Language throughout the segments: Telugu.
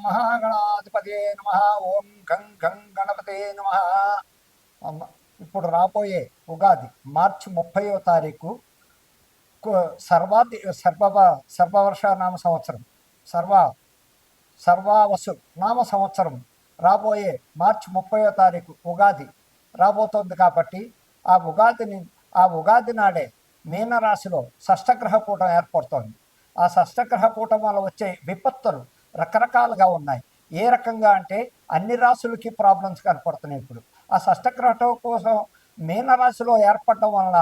మహాగణాధిపతే నమ. ఓం గం గం గణపతే నమ. ఇప్పుడు రాబోయే ఉగాది మార్చి ముప్పయో తారీఖు సర్వాది సర్వ సర్వవర్ష నామ సంవత్సరం సర్వ సర్వావసు నామ సంవత్సరం రాబోయే మార్చి ముప్పయో తారీఖు ఉగాది రాబోతోంది కాబట్టి ఆ ఉగాదిని ఆ ఉగాది నాడే మీనరాశిలో షష్టగ్రహ కూటం ఏర్పడుతోంది. ఆ షష్టగ్రహ కూటం వల్ల వచ్చే విపత్తులు రకరకాలుగా ఉన్నాయి. ఏ రకంగా అంటే అన్ని రాశులకి ప్రాబ్లమ్స్ కనపడుతున్నాయి ఇప్పుడు. ఆ షష్టగ్రహం కోసం మీనరాశిలో ఏర్పడడం వల్ల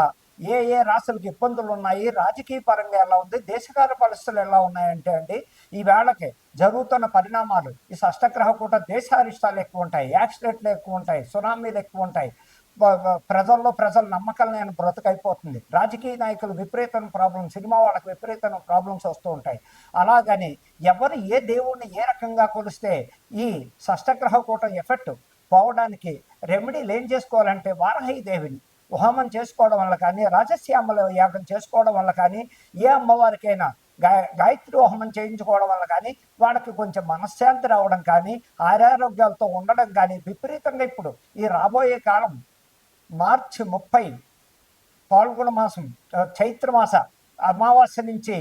ఏ ఏ రాశులకు ఇబ్బందులు ఉన్నాయి? రాజకీయ పరంగా ఎలా ఉంది? దేశకాల పరిస్థితులు ఎలా ఉన్నాయంటే అండి ఈ వేళకి జరుగుతున్న పరిణామాలు ఈ షష్టగ్రహ కూడా దేశారిష్టాలు ఎక్కువ ఉంటాయి యాక్సిడెంట్లు ఎక్కువ ఉంటాయి సునామీలు ఎక్కువ ఉంటాయి. ప్రజల్లో ప్రజల నమ్మకాలు నేను బ్రతకైపోతుంది. రాజకీయ నాయకులు విపరీతమైన ప్రాబ్లమ్స్ సినిమా వాళ్ళకి విపరీతమైన ప్రాబ్లమ్స్ వస్తూ ఉంటాయి. అలాగని ఎవరు ఏ దేవుణ్ణి ఏ రకంగా కొలిస్తే ఈ షష్టగ్రహ కూటం ఎఫెక్ట్ పోవడానికి రెమెడీలు ఏం చేసుకోవాలంటే వారాహి దేవిని హోమం చేసుకోవడం వల్ల కానీ రాజశ్యామల యాగం చేసుకోవడం వల్ల కానీ ఏ అమ్మవారికైనా గాయ గాయత్రి హోమం చేయించుకోవడం వల్ల కానీ వాళ్ళకి కొంచెం మనశ్శాంతి రావడం కానీ ఆరోగ్యాలతో ఉండడం కానీ విపరీతంగా ఇప్పుడు ఈ రాబోయే కాలం మార్చి ముప్పై పాల్గొన మాసం చైత్రమాస చైత్ర మాస అమావాస్య నుంచి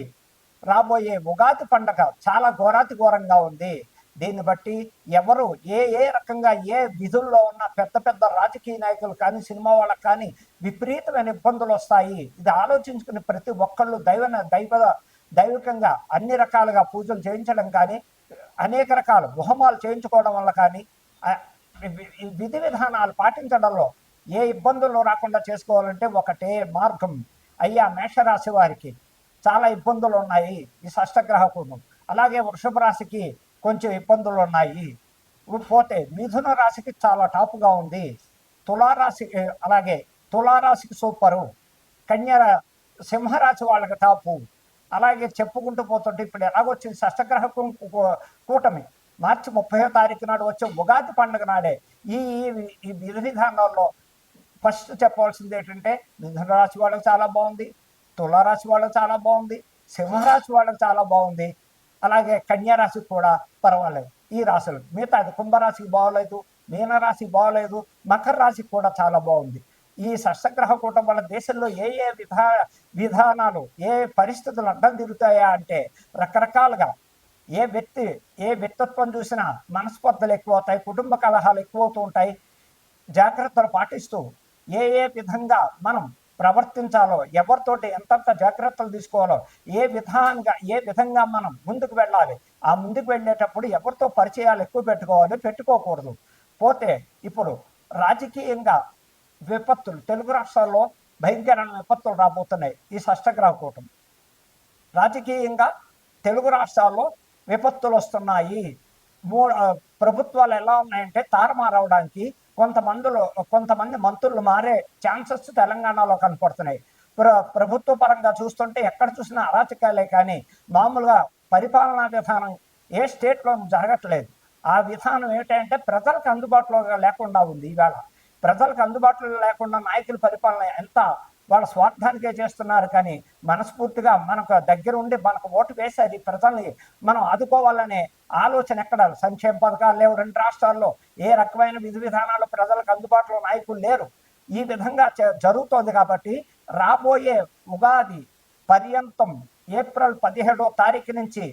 రాబోయే ఉగాది పండగ చాలా ఘోరాతి ఘోరంగా ఉంది. దీన్ని బట్టి ఎవరు ఏ ఏ రకంగా ఏ విధుల్లో ఉన్న పెద్ద పెద్ద రాజకీయ నాయకులు కానీ సినిమా వాళ్ళకి కానీ విపరీతమైన ఇబ్బందులు వస్తాయి. ఇది ఆలోచించుకుని ప్రతి ఒక్కళ్ళు దైవ దైవ దైవికంగా అన్ని రకాలుగా పూజలు చేయించడం కానీ అనేక రకాల హోమాలు చేయించుకోవడం వల్ల కానీ ఈ విధి విధానాలు పాటించడంలో ఏ ఇబ్బందులు రాకుండా చేసుకోవాలంటే ఒకటే మార్గం అయ్యా మేషరాశి వారికి. చాలా ఇబ్బందులు ఉన్నాయి ఈ షష్టగ్రహ కుటుంబం అలాగే వృషభ రాశికి కొంచెం ఇబ్బందులు ఉన్నాయి. పోతే మిథున రాశికి చాలా టాపుగా ఉంది. తులారాశి అలాగే తులారాశికి సూపరు. కన్య రా- సింహరాశి వాళ్ళకి టాపు. అలాగే చెప్పుకుంటూ పోతుంటే ఇప్పుడు ఎలాగొచ్చింది షష్టగ్రహ కూటమి. మార్చి ముప్పై తారీఖు నాడు వచ్చే ఉగాది పండుగ నాడే. ఈ ఈ- ఈ విధి విధానాల్లో ఫస్ట్ చెప్పవలసింది ఏంటంటే మిథున రాశి వాళ్ళకి చాలా బాగుంది తులారాశి వాళ్ళకి చాలా బాగుంది సింహరాశి వాళ్ళకి చాలా బాగుంది అలాగే కన్యారాశికి కూడా పర్వాలేదు. ఈ రాశులు మిగతా కుంభరాశికి బాగోలేదు మీనరాశి బాగోలేదు మకర రాశికి కూడా చాలా బాగుంది. ఈ షష్టగ్రహ కూటం వల్ల దేశంలో ఏ ఏ విధా విధానాలు ఏ పరిస్థితులు అడ్డం తిరుగుతాయా అంటే రకరకాలుగా ఏ వ్యక్తి ఏ వ్యక్తిత్వం చూసినా మనస్పర్ధలు ఎక్కువ అవుతాయి కుటుంబ కలహాలు ఎక్కువ అవుతూ ఉంటాయి జాగ్రత్తలు పాటిస్తూ ఏ ఏ విధంగా మనం ప్రవర్తించాలో ఎవరితోటి ఎంతంత జాగ్రత్తలు తీసుకోవాలో ఏ విధంగా ఏ విధంగా మనం ముందుకు వెళ్ళాలి ఆ ముందుకు వెళ్ళేటప్పుడు ఎవరితో పరిచయాలు ఎక్కువ పెట్టుకోవాలి పెట్టుకోకూడదు. పోతే ఇప్పుడు రాజకీయంగా విపత్తులు తెలుగు రాష్ట్రాల్లో భయంకరమైన విపత్తులు రాబోతున్నాయి ఈ షష్టగ్రహ కూటమి. రాజకీయంగా తెలుగు రాష్ట్రాల్లో విపత్తులు వస్తున్నాయి. మూ ప్రభుత్వాలు ఎలా ఉన్నాయంటే తారుమారవడానికి కొంతమందిలో కొంతమంది మంత్రులు మారే ఛాన్సెస్ తెలంగాణలో కనపడుతున్నాయి. ప్ర ప్రభుత్వ పరంగా చూస్తుంటే ఎక్కడ చూసినా అరాచకాలే కానీ మామూలుగా పరిపాలనా విధానం ఏ స్టేట్లో జరగట్లేదు. ఆ విధానం ఏంటంటే ప్రజలకు అందుబాటులో లేకుండా ఉంది ఈవేళ ప్రజలకు అందుబాటులో లేకుండా నాయకుల పరిపాలన ఎంత వాళ్ళ స్వార్థానికే చేస్తున్నారు కానీ మనస్ఫూర్తిగా మనకు దగ్గర ఉండి మనకు ఓటు వేసి అది ప్రజల్ని మనం ఆదుకోవాలనే ఆలోచన ఎక్కడ? సంక్షేమ పథకాలు లేవు. రెండు రాష్ట్రాల్లో ఏ రకమైన విధి విధానాలు ప్రజలకు అందుబాటులో నాయకులు లేరు. ఈ విధంగా జరుగుతోంది కాబట్టి రాబోయే ఉగాది పర్యంతం ఏప్రిల్ పదిహేడో తారీఖు నుంచి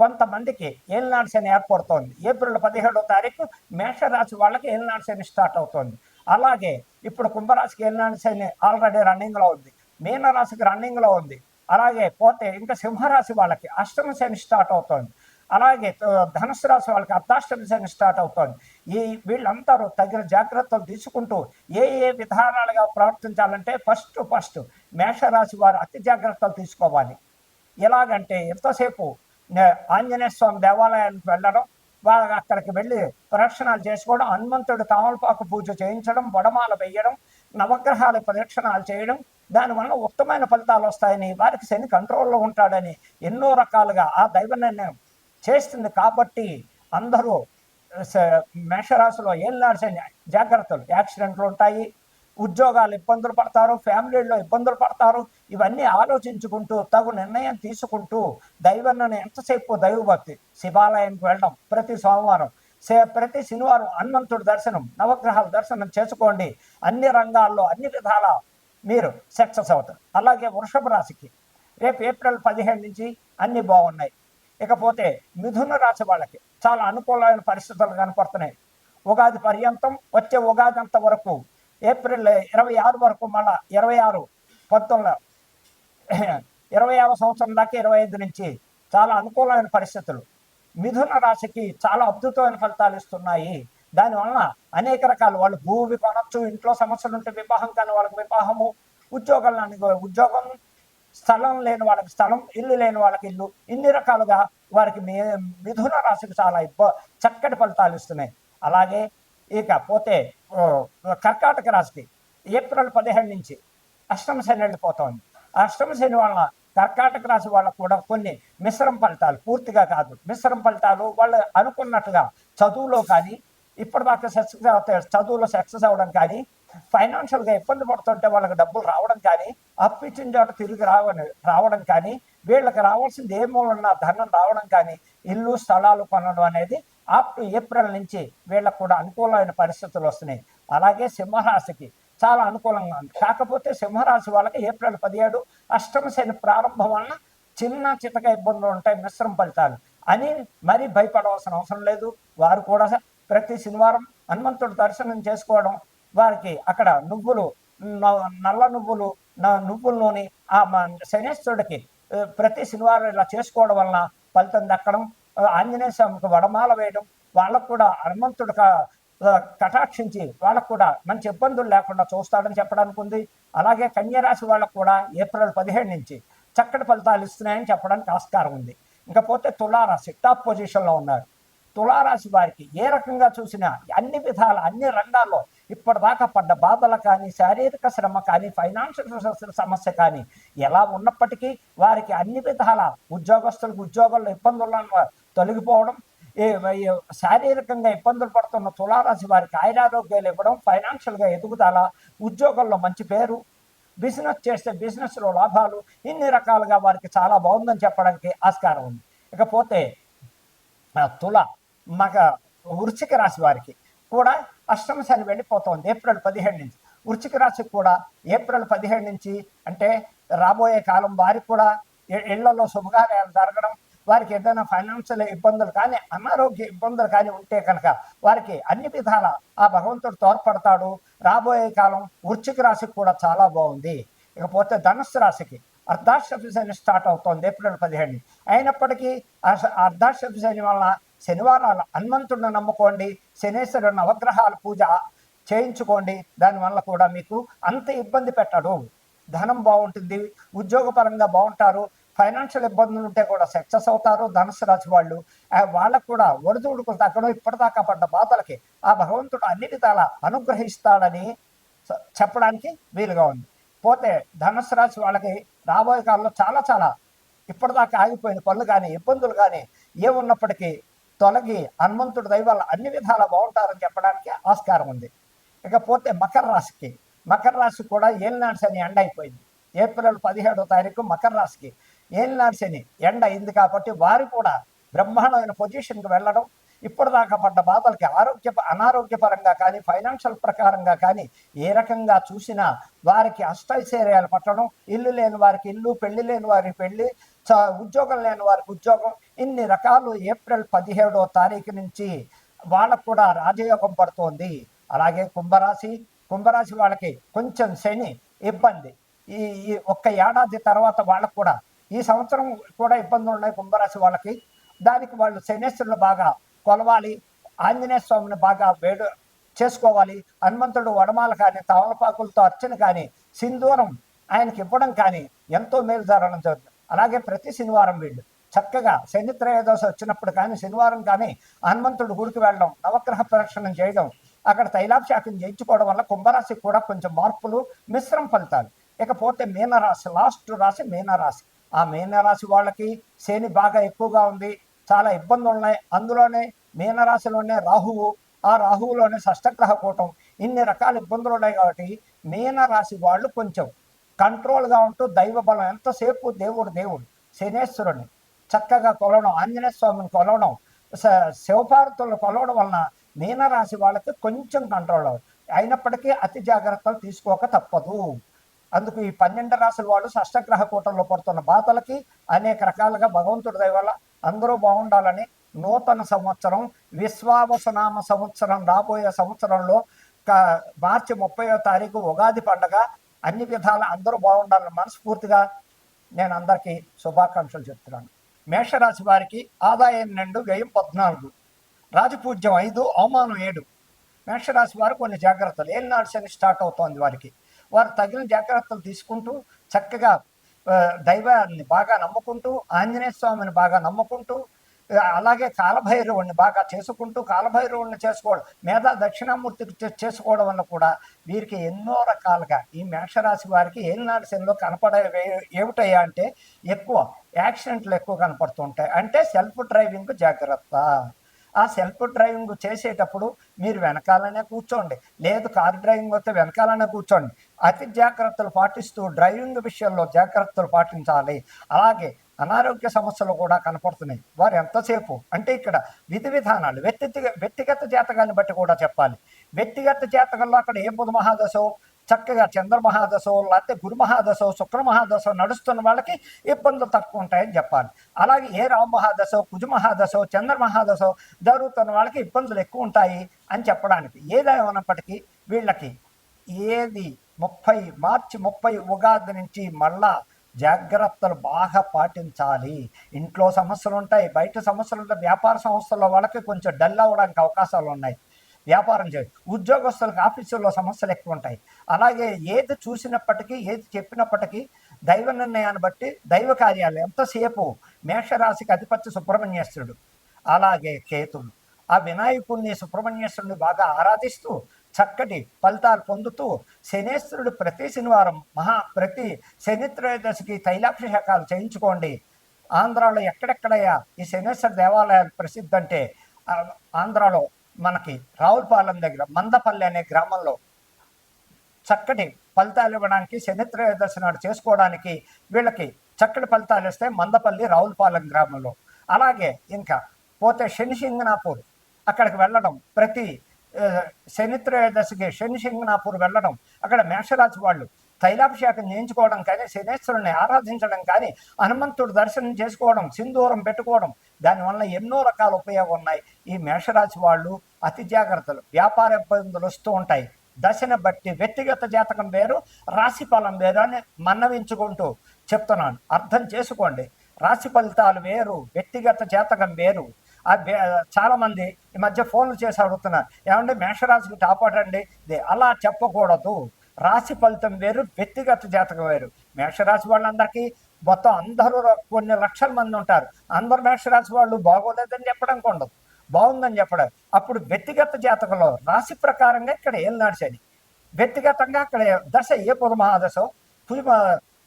కొంతమందికి ఏలినాడు శని ఏర్పడుతోంది. ఏప్రిల్ పదిహేడో తారీఖు మేషరాశి వాళ్ళకి ఏలినాడు శని స్టార్ట్ అవుతోంది. అలాగే ఇప్పుడు కుంభరాశికి వెళ్ళినా శని ఆల్రెడీ రన్నింగ్లో ఉంది. మీనరాశికి రన్నింగ్లో ఉంది. అలాగే పోతే ఇంకా సింహరాశి వాళ్ళకి అష్టమ శని స్టార్ట్ అవుతుంది. అలాగే ధనుసు రాశి వాళ్ళకి అర్ధాష్టమి శని స్టార్ట్ అవుతోంది. ఈ వీళ్ళందరూ తగిన జాగ్రత్తలు తీసుకుంటూ ఏ ఏ విధానాలుగా ప్రవర్తించాలంటే ఫస్ట్ ఫస్ట్ మేషరాశి వారు అతి జాగ్రత్తలు తీసుకోవాలి. ఎలాగంటే ఎంతసేపు ఆంజనేయ స్వామి దేవాలయానికి వెళ్ళడం వాళ్ళ అక్కడికి వెళ్ళి ప్రదక్షిణాలు చేసుకోవడం హనుమంతుడు తామలపాకు పూజ చేయించడం వడమాల వేయడం నవగ్రహాల ప్రదక్షిణాలు చేయడం దానివల్ల ఉత్తమైన ఫలితాలు వస్తాయని వారికి శని కంట్రోల్లో ఉంటాడని ఎన్నో రకాలుగా ఆ దైవ నిర్ణయం చేస్తుంది కాబట్టి అందరూ స- మేషరాశిలో ఏళ్ళనాడు శని జాగ్రత్తలు యాక్సిడెంట్లు ఉంటాయి. ఉద్యోగాలు ఇబ్బందులు పడతారు ఫ్యామిలీలో ఇబ్బందులు పడతారు ఇవన్నీ ఆలోచించుకుంటూ తగు నిర్ణయం తీసుకుంటూ దైవన్నను ఎంతసేపు దైవభక్తి శివాలయానికి వెళ్ళడం ప్రతి సోమవారం. సే- ప్రతి శనివారం హనుమంతుడి దర్శనం నవగ్రహాల దర్శనం చేసుకోండి. అన్ని రంగాల్లో అన్ని విధాల మీరు సక్సెస్ అవుతారు. అలాగే వృషభ రాశికి రేపు ఏప్రిల్ పదిహేడు నుంచి అన్ని బాగున్నాయి. ఇకపోతే మిథున రాశి వాళ్ళకి చాలా అనుకూలమైన పరిస్థితులు కనపడుతున్నాయి. ఉగాది పర్యంతం వచ్చే ఉగాది అంత వరకు ఏప్రిల్ ఇరవై ఆరు వరకు మళ్ళా ఇరవై ఆరు పంతొమ్మిది ఇరవై ఆరు సంవత్సరం దాకా ఇరవై ఐదు నుంచి చాలా అనుకూలమైన పరిస్థితులు. మిథున రాశికి చాలా అద్భుతమైన ఫలితాలు ఇస్తున్నాయి. దానివలన అనేక రకాల వాళ్ళు భూమి కొనొచ్చు ఇంట్లో సమస్యలు ఉంటే వివాహం కానీ వాళ్ళకి వివాహము ఉద్యోగాలు ఉద్యోగం స్థలం లేని వాళ్ళకి స్థలం ఇల్లు లేని వాళ్ళకి ఇల్లు ఇన్ని రకాలుగా వారికి మి మిథున రాశికి చాలా ఇబ్బ చక్కటి ఫలితాలు ఇస్తున్నాయి. అలాగే ఇకపోతే కర్కాటక రాశికి ఏప్రిల్ పదిహేడు నుంచి అష్టమ శని వెళ్ళిపోతుంది. అష్టమ శని వలన కర్కాటక రాశి వాళ్ళకు కూడా కొన్ని మిశ్రమ ఫలితాలు పూర్తిగా కాదు. మిశ్రమ ఫలితాలు వాళ్ళు అనుకున్నట్టుగా చదువులో కానీ ఇప్పటిదాకా సక్సెస్ అవుతాయి చదువులో సక్సెస్ అవ్వడం కానీ ఫైనాన్షియల్గా ఇబ్బంది పడుతుంటే వాళ్ళకి డబ్బులు రావడం కానీ అప్పు ఇచ్చిన చోట తిరిగి రావని రావడం కానీ వీళ్ళకి రావాల్సింది ఏ మూలన్నా ధనం రావడం కానీ ఇల్లు స్థలాలు కొనడం అనేది అప్ టు ఏప్రిల్ నుంచి వీళ్ళకు కూడా అనుకూలమైన పరిస్థితులు వస్తున్నాయి. అలాగే సింహరాశికి చాలా అనుకూలంగా ఉంది. కాకపోతే సింహరాశి వాళ్ళకి ఏప్రిల్ పదిహేడు అష్టమ శని ప్రారంభం వలన చిన్న చితక ఇబ్బందులు ఉంటాయి మిశ్రమ ఫలితాలు. అని మరీ భయపడవలసిన అవసరం లేదు. వారు కూడా ప్రతి శనివారం హనుమంతుడు దర్శనం చేసుకోవడం వారికి అక్కడ నువ్వులు నల్ల నువ్వులు నా నువ్వుల్లోని ఆ శనేశ్వరుడికి ప్రతి శనివారం ఇలా చేసుకోవడం వలన ఫలితం దక్కడం ఆంజనేయ స్వామికి వడమాల వేయడం వాళ్ళకు కూడా హనుమంతుడు కటాక్షించి వాళ్ళకు కూడా మంచి ఇబ్బందులు లేకుండా చూస్తాడని చెప్పడానికి ఉంది. అలాగే కన్యరాశి వాళ్ళకు కూడా ఏప్రిల్ పదిహేడు నుంచి చక్కటి ఫలితాలు ఇస్తున్నాయని చెప్పడానికి ఆస్కారం ఉంది. ఇంకపోతే తులారాశి టాప్ పొజిషన్లో ఉన్నారు. తులారాశి వారికి ఏ రకంగా చూసినా అన్ని విధాల అన్ని రంగాల్లో ఇప్పటిదాకా పడ్డ బాధలు కానీ శారీరక శ్రమ కానీ ఫైనాన్షియల్ సమస్య కానీ ఎలా ఉన్నప్పటికీ వారికి అన్ని విధాల ఉద్యోగస్తులకు ఉద్యోగాల్లో ఇబ్బందులను తొలగిపోవడం ఈ శారీరకంగా ఇబ్బందులు పడుతున్న తులారాశి వారికి ఆయురారోగ్యాలు ఇవ్వడం ఫైనాన్షియల్గా ఎదుగుదల ఉద్యోగంలో మంచి పేరు బిజినెస్ చేస్తే బిజినెస్లో లాభాలు ఇన్ని రకాలుగా వారికి చాలా బాగుందని చెప్పడానికి ఆస్కారం ఉంది. ఇకపోతే తుల మగ వృశ్చిక రాశి వారికి కూడా అష్టమ శని వెళ్ళిపోతుంది ఏప్రిల్ పదిహేడు నుంచి. వృశ్చిక రాశికి కూడా ఏప్రిల్ పదిహేడు నుంచి అంటే రాబోయే కాలం వారికి కూడా ఇళ్ళలో శుభకార్యాలు జరగడం వారికి ఏదైనా ఫైనాన్షియల్ ఇబ్బందులు కానీ అనారోగ్య ఇబ్బందులు కానీ ఉంటే కనుక వారికి అన్ని విధాల ఆ భగవంతుడు తోడ్పడతాడు. రాబోయే కాలం వృశ్చిక రాశికి కూడా చాలా బాగుంది. ఇకపోతే ధనుస్సు రాశికి అర్ధాష్టమి శని స్టార్ట్ అవుతోంది ఏప్రిల్ పదిహేడు అయినప్పటికీ ఆ స- శని వలన శనివారాలు హనుమంతుడిని నమ్ముకోండి శనేశ్వరుడు నవగ్రహాల పూజ చేయించుకోండి దానివల్ల కూడా మీకు అంత ఇబ్బంది పెట్టడు. ధనం బాగుంటుంది ఉద్యోగపరంగా బాగుంటారు ఫైనాన్షియల్ ఇబ్బందులు ఉంటే కూడా సక్సెస్ అవుతారు ధనుసు రాశి వాళ్ళు. వాళ్ళకు కూడా ఒడిదుడుకు తగ్గడం ఇప్పటిదాకా పడ్డ బాధలకి ఆ భగవంతుడు అన్ని విధాల అనుగ్రహిస్తాడని చెప్పడానికి వీలుగా ఉంది. పోతే ధనుసు రాశి వాళ్ళకి రాబోయే కాలంలో చాలా చాలా ఇప్పటిదాకా ఆగిపోయిన పనులు కానీ ఇబ్బందులు కానీ ఏమున్నప్పటికీ తొలగి హనుమంతుడి దైవాల అన్ని విధాలా బాగుంటారని చెప్పడానికి ఆస్కారం ఉంది. ఇకపోతే మకర రాశికి మకర రాశి కూడా ఏలినాడు శని ఎండ అయిపోయింది. ఏప్రిల్ పదిహేడో తారీఖు మకర రాశికి ఏలినాడు శని ఎండ అయింది కాబట్టి వారు కూడా బ్రహ్మాండమైన పొజిషన్కి వెళ్ళడం ఇప్పటిదాకా పడ్డ బాధలకి ఆరోగ్య అనారోగ్యపరంగా కానీ ఫైనాన్షియల్ ప్రకారంగా కానీ ఏ రకంగా చూసినా వారికి అష్టైశ్వర్యాలు పట్టడం ఇల్లు లేని వారికి ఇల్లు పెళ్ళి లేని వారికి పెళ్ళి చ- ఉద్యోగం లేని వారికి ఉద్యోగం ఇన్ని రకాలు ఏప్రిల్ పదిహేడో తారీఖు నుంచి వాళ్ళకు కూడా రాజయోగం పడుతోంది. అలాగే కుంభరాశి కుంభరాశి వాళ్ళకి కొంచెం శని ఇబ్బంది. ఈ ఈ ఒక్క ఏడాది తర్వాత వాళ్ళకు కూడా ఈ సంవత్సరం కూడా ఇబ్బందులు ఉన్నాయి కుంభరాశి వాళ్ళకి. దానికి వాళ్ళు శనేశ్వరులు బాగా కొలవాలి. ఆంజనేయ స్వామిని బాగా వేడు చేసుకోవాలి. హనుమంతుడు వడమాల కానీ తమలపాకులతో అర్చన కానీ సింధూరం ఆయనకి ఇవ్వడం కానీ ఎంతో మేలు జరగడం జరుగుతుంది. అలాగే ప్రతి శనివారం వీళ్ళు చక్కగా శని వచ్చినప్పుడు కానీ శనివారం కానీ హనుమంతుడు గుడికి వెళ్ళడం నవగ్రహ ప్రదక్షిణం చేయడం అక్కడ తైలాభిషేకం చేయించుకోవడం వల్ల కుంభరాశికి కూడా కొంచెం మార్పులు మిశ్రమ ఫలితాలు. ఇకపోతే మీనరాశి లాస్ట్ రాశి మీనరాశి. ఆ మీనరాశి వాళ్ళకి శని బాగా ఎక్కువగా ఉంది. చాలా ఇబ్బందులు ఉన్నాయి. అందులోనే మీనరాశిలోనే రాహువు ఆ రాహువులోనే షష్టగ్రహ కూటం ఇన్ని రకాల ఇబ్బందులు ఉన్నాయి కాబట్టి మీనరాశి వాళ్ళు కొంచెం కంట్రోల్గా ఉంటూ దైవ బలం ఎంతసేపు దేవుడు దేవుడు శనేశ్వరుని చక్కగా కొలవడం ఆంజనేయ స్వామిని కొలవడం శివపార్వతులను కొలవడం వలన మీనరాశి వాళ్ళకి కొంచెం కంట్రోల్ అవ్వదు. అయినప్పటికీ అతి జాగ్రత్తలు తీసుకోక తప్పదు. అందుకు ఈ పన్నెండు రాసుల వాళ్ళు షష్టగ్రహ కూటంలో పడుతున్న బాధలకి అనేక రకాలుగా భగవంతుడి దయ వల్ల అందరూ బాగుండాలని నూతన సంవత్సరం విశ్వావసనామ సంవత్సరం రాబోయే సంవత్సరంలో మార్చి ముప్పయో తారీఖు ఉగాది పండగ. అన్ని విధాల అందరూ బాగుండాలని మనస్ఫూర్తిగా నేను అందరికీ శుభాకాంక్షలు చెప్తున్నాను. మేషరాశి వారికి ఆదాయం రెండు వ్యయం పద్నాలుగు. రాజపూజ్యం ఐదు అవమానం ఏడు. మేషరాశి వారు కొన్ని జాగ్రత్తలు. ఏలినాడు శని స్టార్ట్ అవుతోంది వారికి. వారు తగిన జాగ్రత్తలు తీసుకుంటూ చక్కగా దైవాన్ని బాగా నమ్ముకుంటూ ఆంజనేయ స్వామిని బాగా నమ్ముకుంటూ అలాగే కాలభైరవుణ్ణి బాగా చేసుకుంటూ కాలభైరవుణ్ణి చేసుకోవడం మేధా దక్షిణామూర్తికి చేసుకోవడం వల్ల కూడా వీరికి ఎన్నో రకాలుగా ఈ మేషరాశి వారికి ఏలినాడు శనిలో కనపడే ఏమిటయ్యా అంటే ఎక్కువ యాక్సిడెంట్లు ఎక్కువ కనపడుతుంటాయి. అంటే సెల్ఫ్ డ్రైవింగ్ జాగ్రత్త. ఆ సెల్ఫ్ డ్రైవింగ్ చేసేటప్పుడు మీరు వెనకాలనే కూర్చోండి. లేదు కార్ డ్రైవింగ్ వస్తే వెనకాలనే కూర్చోండి. అతి జాగ్రత్తలు పాటిస్తూ డ్రైవింగ్ విషయంలో జాగ్రత్తలు పాటించాలి. అలాగే అనారోగ్య సమస్యలు కూడా కనపడుతున్నాయి. వారు ఎంతసేపు? అంటే ఇక్కడ విధి విధానాలు వ్యక్తి వ్యక్తిగత జాతకాన్ని బట్టి కూడా చెప్పాలి. వ్యక్తిగత జాతకంలో అక్కడ ఏ బుధ మహాదశో చక్కగా చంద్ర మహాదశో లేకపోతే గురు మహాదశో శుక్ర మహాదశో నడుస్తున్న వాళ్ళకి ఇబ్బందులు తక్కువ ఉంటాయని చెప్పాలి. అలాగే ఏ రామ మహాదశో కుజ మహాదశో చంద్ర మహాదశో జరుగుతున్న వాళ్ళకి ఇబ్బందులు ఎక్కువ ఉంటాయి అని చెప్పడానికి ఏదేమైనప్పటికీ వీళ్ళకి ఏది ముప్పై మార్చి ముప్పై ఉగాది నుంచి మళ్ళా జాగ్రత్తలు బాగా పాటించాలి. ఇంట్లో సమస్యలు ఉంటాయి బయట సమస్యలు ఉంటాయి వ్యాపార సంస్థల్లో వాళ్ళకి కొంచెం డల్ అవ్వడానికి అవకాశాలు ఉన్నాయి. వ్యాపారం చేయ. ఉద్యోగస్తులకు ఆఫీసుల్లో సమస్యలు ఎక్కువ ఉంటాయి అలాగే ఏది చూసినప్పటికీ ఏది చెప్పినప్పటికీ దైవ నిర్ణయాన్ని బట్టి దైవ కార్యాలు ఎంతసేపు మేషరాశికి అధిపతి సుబ్రహ్మణ్యేశ్వరుడు అలాగే కేతుడు ఆ వినాయకుడిని సుబ్రహ్మణ్యేశ్వరుని బాగా ఆరాధిస్తూ చక్కటి ఫలితాలు పొందుతూ శనేశ్వరుడు ప్రతి శనివారం మహా ప్రతి శనిత్రయోదశికి తైలాక్ష తైలాభిషేకాలు చేయించుకోండి. ఆంధ్రాలో ఎక్కడెక్కడయ్యా ఈ శనేశ్వర దేవాలయాలు ప్రసిద్ధి అంటే ఆంధ్రాలో మనకి రావులపాలెం దగ్గర మందపల్లి అనే గ్రామంలో చక్కటి ఫలితాలు ఇవ్వడానికి శనిత్రయోదశి నాడు చేసుకోవడానికి వీళ్ళకి చక్కటి ఫలితాలు ఇస్తే మందపల్లి రావులపాలెం గ్రామంలో. అలాగే ఇంకా పోతే శని సింగనాపూర్ అక్కడికి వెళ్ళడం ప్రతి శనిత్రయోదశికి శని త్రయోదశికి శని సింగనాపూర్ వెళ్ళడం అక్కడ మేషరాశి వాళ్ళు తైలాభిషేకం చేయించుకోవడం కానీ శనేశ్వరుని ఆరాధించడం కానీ హనుమంతుడు దర్శనం చేసుకోవడం సింధూరం పెట్టుకోవడం దానివల్ల ఎన్నో రకాల ఉపయోగం ఉన్నాయి. ఈ మేషరాశి వాళ్ళు అతి జాగ్రత్తలు. వ్యాపార ఇబ్బందులు వస్తూ ఉంటాయి. దశను బట్టి వ్యక్తిగత జాతకం వేరు రాశి ఫలం వేరు అని మన్నవించుకుంటూ చెప్తున్నాను. అర్థం చేసుకోండి. రాశి ఫలితాలు వేరు వ్యక్తిగత జాతకం వేరు. ఆ చాలా మంది ఈ మధ్య ఫోన్లు చేసి అడుగుతున్నారు. ఏమంటే మేషరాశికి టాప్ అండి? అలా చెప్పకూడదు. రాశి ఫలితం వేరు వ్యక్తిగత జాతకం వేరు. మేషరాశి వాళ్ళందరికీ మొత్తం అందరూ కొన్ని లక్షల మంది ఉంటారు. అందరు మేషరాశి వాళ్ళు బాగోలేదని చెప్పడం ఉండదు బాగుందని చెప్పడం. అప్పుడు వ్యక్తిగత జాతకంలో రాశి ప్రకారంగా ఇక్కడ ఏం నడిచేది వ్యక్తిగతంగా అక్కడ దశ ఏ పుర మహాదశో పురి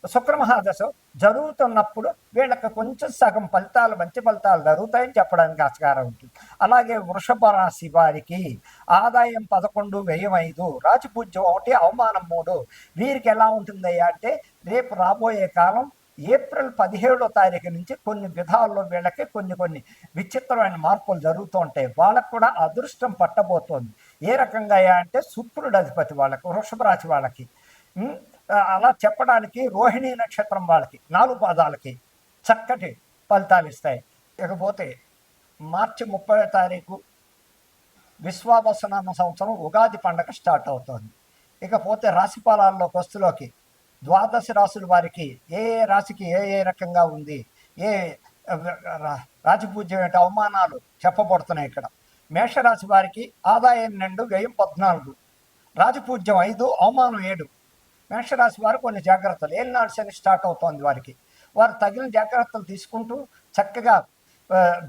శుక్రమహాదశ జరుగుతున్నప్పుడు వీళ్ళకి కొంచెం సగం ఫలితాలు మంచి ఫలితాలు జరుగుతాయని చెప్పడానికి ఆస్కారం ఉంటుంది అలాగే వృషభ రాశి వారికి ఆదాయం పదకొండు వ్యయం ఐదు రాజపూజ్యం ఒకటి అవమానం మూడు. వీరికి ఎలా ఉంటుందయ్యా అంటే రేపు రాబోయే కాలం ఏప్రిల్ పదిహేడో తారీఖు నుంచి కొన్ని విధాల్లో వీళ్ళకి కొన్ని కొన్ని విచిత్రమైన మార్పులు జరుగుతూ ఉంటాయి. వాళ్ళకు కూడా అదృష్టం పట్టబోతోంది. ఏ రకంగా అయ్యా అంటే శుక్రుడు అధిపతి వాళ్ళకి వృషభ రాశి వాళ్ళకి. అలా చెప్పడానికి రోహిణీ నక్షత్రం వాళ్ళకి నాలుగు పాదాలకి చక్కటి ఫలితాలు ఇస్తాయి. ఇకపోతే మార్చి ముప్పై తారీఖు విశ్వావసనామ సంవత్సరం ఉగాది పండగ స్టార్ట్ అవుతోంది. ఇకపోతే రాశి ఫలాల్లో వస్తులోకి ద్వాదశ రాశుల వారికి ఏ ఏ రాశికి ఏ ఏ రకంగా ఉంది ఏ రా- రాజపూజ్యం ఏంటి అవమానాలు చెప్పబడుతున్నాయి ఇక్కడ. మేషరాశి వారికి ఆదాయం రెండు వ్యయం పద్నాలుగు. రాజపూజ్యం ఐదు అవమానం ఏడు. మేషరాశి వారు కొన్ని జాగ్రత్తలు. ఏలినాడు శని స్టార్ట్ అవుతోంది వారికి. వారు తగిన జాగ్రత్తలు తీసుకుంటూ చక్కగా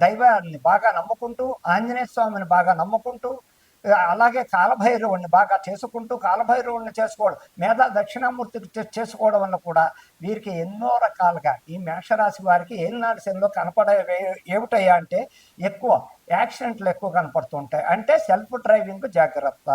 దైవాన్ని బాగా నమ్ముకుంటూ ఆంజనేయ స్వామిని బాగా నమ్ముకుంటూ అలాగే కాలభైరవుణ్ణి బాగా చేసుకుంటూ కాలభైరవుణ్ణి చేసుకోవడం మేధా దక్షిణామూర్తికి చేసుకోవడం వల్ల కూడా వీరికి ఎన్నో రకాలుగా ఈ మేషరాశి వారికి ఏలినాడు శనిలో కనపడే ఏమిటయ్యా అంటే ఎక్కువ యాక్సిడెంట్లు ఎక్కువ కనపడుతుంటాయి. అంటే సెల్ఫ్ డ్రైవింగ్ జాగ్రత్త.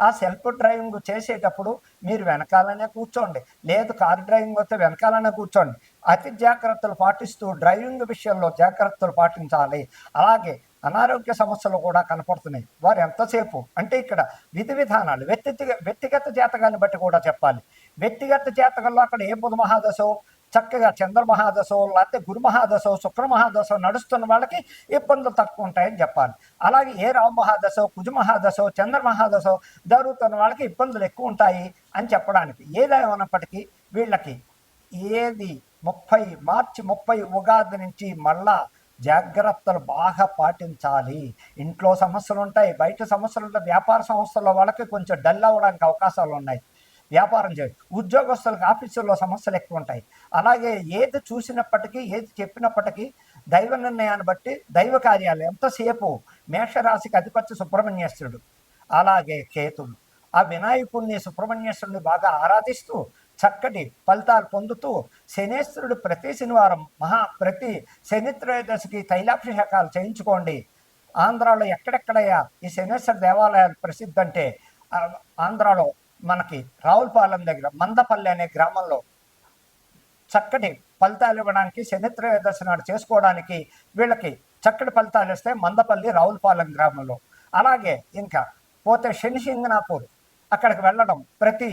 ఆ సెల్ఫ్ డ్రైవింగ్ చేసేటప్పుడు మీరు వెనకాలనే కూర్చోండి. లేదు కారు డ్రైవింగ్ వస్తే వెనకాలనే కూర్చోండి. అతి జాగ్రత్తలు పాటిస్తూ డ్రైవింగ్ విషయంలో జాగ్రత్తలు పాటించాలి. అలాగే అనారోగ్య సమస్యలు కూడా కనపడుతున్నాయి. వారు ఎంతసేపు? అంటే ఇక్కడ విధి విధానాలు వ్యక్తిగత వ్యక్తిగత జాతకాన్ని బట్టి కూడా చెప్పాలి. వ్యక్తిగత జాతకంలో అక్కడ ఏ బుధ మహాదశో చక్కగా చంద్రమహాదశో లేకపోతే గురుమహాదశో శుక్రమహాదశో నడుస్తున్న వాళ్ళకి ఇబ్బందులు తక్కువ ఉంటాయని చెప్పాలి. అలాగే ఏ రావు కుజమహాదశో చంద్రమహాదశో జరుగుతున్న వాళ్ళకి ఇబ్బందులు ఎక్కువ ఉంటాయి అని చెప్పడానికి ఏదేమైనప్పటికీ వీళ్ళకి ఏది ముప్పై మార్చి ముప్పై ఉగాది నుంచి మళ్ళా జాగ్రత్తలు బాగా పాటించాలి. ఇంట్లో సమస్యలు ఉంటాయి బయట సమస్యలు ఉంటాయి వ్యాపార సంస్థల్లో వాళ్ళకి కొంచెం డల్ అవ్వడానికి అవకాశాలు ఉన్నాయి. వ్యాపారం చేయాలి ఉద్యోగస్తులకు ఆఫీసుల్లో సమస్యలు ఎక్కువ ఉంటాయి. అలాగే ఏది చూసినప్పటికీ ఏది చెప్పినప్పటికీ దైవ నిర్ణయాన్ని బట్టి దైవ కార్యాలు ఎంతసేపు మేషరాశికి అధిపత్య సుబ్రహ్మణ్యేశ్వరుడు అలాగే కేతుడు. ఆ వినాయకుడిని సుబ్రహ్మణ్యేశ్వరుని బాగా ఆరాధిస్తూ చక్కటి ఫలితాలు పొందుతూ శనేశ్వరుడు ప్రతి శనివారం మహా ప్రతి శని త్రయోదశికి తైలాభిషేకాలు చేయించుకోండి. ఆంధ్రాలో ఎక్కడెక్కడయ్యా ఈ శనేశ్వర దేవాలయాలు ప్రసిద్ధి అంటే ఆంధ్రాలో మనకి రావులపాలెం దగ్గర మందపల్లి అనే గ్రామంలో చక్కటి ఫలితాలు ఇవ్వడానికి శని దర్శనాలు చేసుకోవడానికి వీళ్ళకి చక్కటి ఫలితాలు ఇస్తే మందపల్లి రావులపాలెం గ్రామంలో. అలాగే ఇంకా పోతే శని సింగనాపూర్ అక్కడికి వెళ్ళడం ప్రతి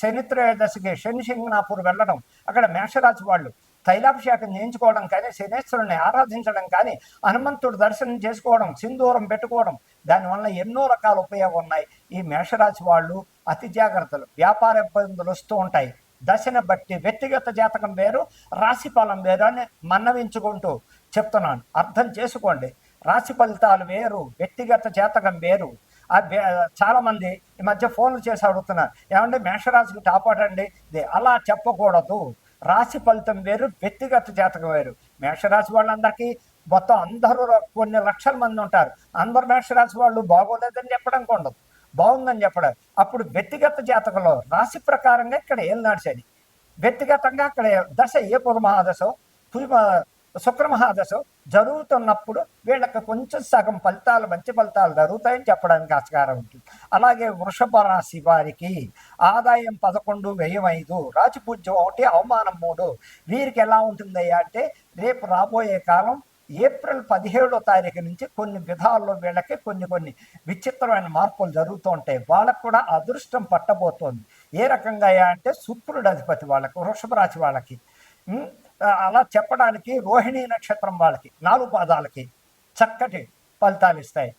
శనిత్రయోదశికి శని సింగనాపూర్ వెళ్ళడం అక్కడ మేషరాజు వాళ్ళు తైలాభిషేకం చేయించుకోవడం కానీ శనేశ్వరుని ఆరాధించడం కానీ హనుమంతుడు దర్శనం చేసుకోవడం సింధూరం పెట్టుకోవడం దానివల్ల ఎన్నో రకాల ఉపయోగం ఉన్నాయి. ఈ మేషరాశి వాళ్ళు అతి జాగ్రత్తలు. వ్యాపార ఇబ్బందులు వస్తూ ఉంటాయి. దశను బట్టి వ్యక్తిగత జాతకం వేరు రాశి ఫలం వేరు అని మన్నవించుకుంటూ చెప్తున్నాను. అర్థం చేసుకోండి. రాశి ఫలితాలు వేరు వ్యక్తిగత జాతకం వేరు. చాలామంది చాలా మంది ఈ మధ్య ఫోన్లు చేసి అడుగుతున్నారు. ఏమంటే మేషరాశికి టాపటండి ఇది అలా చెప్పకూడదు. రాశి ఫలితం వేరు వ్యక్తిగత జాతకం వేరు. మేషరాశి వాళ్ళందరికీ మొత్తం అందరూ కొన్ని లక్షల మంది ఉంటారు. అందరు మేషరాశి వాళ్ళు బాగోలేదని చెప్పడం ఉండదు బాగుందని చెప్పడం. అప్పుడు వ్యక్తిగత జాతకంలో రాశి ప్రకారంగా ఇక్కడ ఏం నడిచేది వ్యక్తిగతంగా అక్కడ దశ ఏ పుర మహాదశో శుక్రమహాదశ జరుగుతున్నప్పుడు వీళ్ళకి కొంచెం సగం ఫలితాలు మంచి ఫలితాలు జరుగుతాయని చెప్పడానికి ఆస్కారం ఉంటుంది అలాగే వృషభ రాశి వారికి ఆదాయం పదకొండు వ్యయం ఐదు రాజపూజ్యం ఒకటి అవమానం మూడు. వీరికి ఎలా ఉంటుందయ్యా అంటే రేపు రాబోయే కాలం ఏప్రిల్ పదిహేడో తారీఖు నుంచి కొన్ని విధాల్లో వీళ్ళకి కొన్ని కొన్ని విచిత్రమైన మార్పులు జరుగుతూ ఉంటాయి. వాళ్ళకు కూడా అదృష్టం పట్టబోతోంది. ఏ రకంగా అయ్యా అంటే శుక్రుడు అధిపతి వాళ్ళకి వృషభ రాశి వాళ్ళకి. అలా చెప్పడానికి రోహిణీ నక్షత్రం వాళ్ళకి నాలుగు పాదాలకి చక్కటి ఫలితాలు ఇస్తాయి.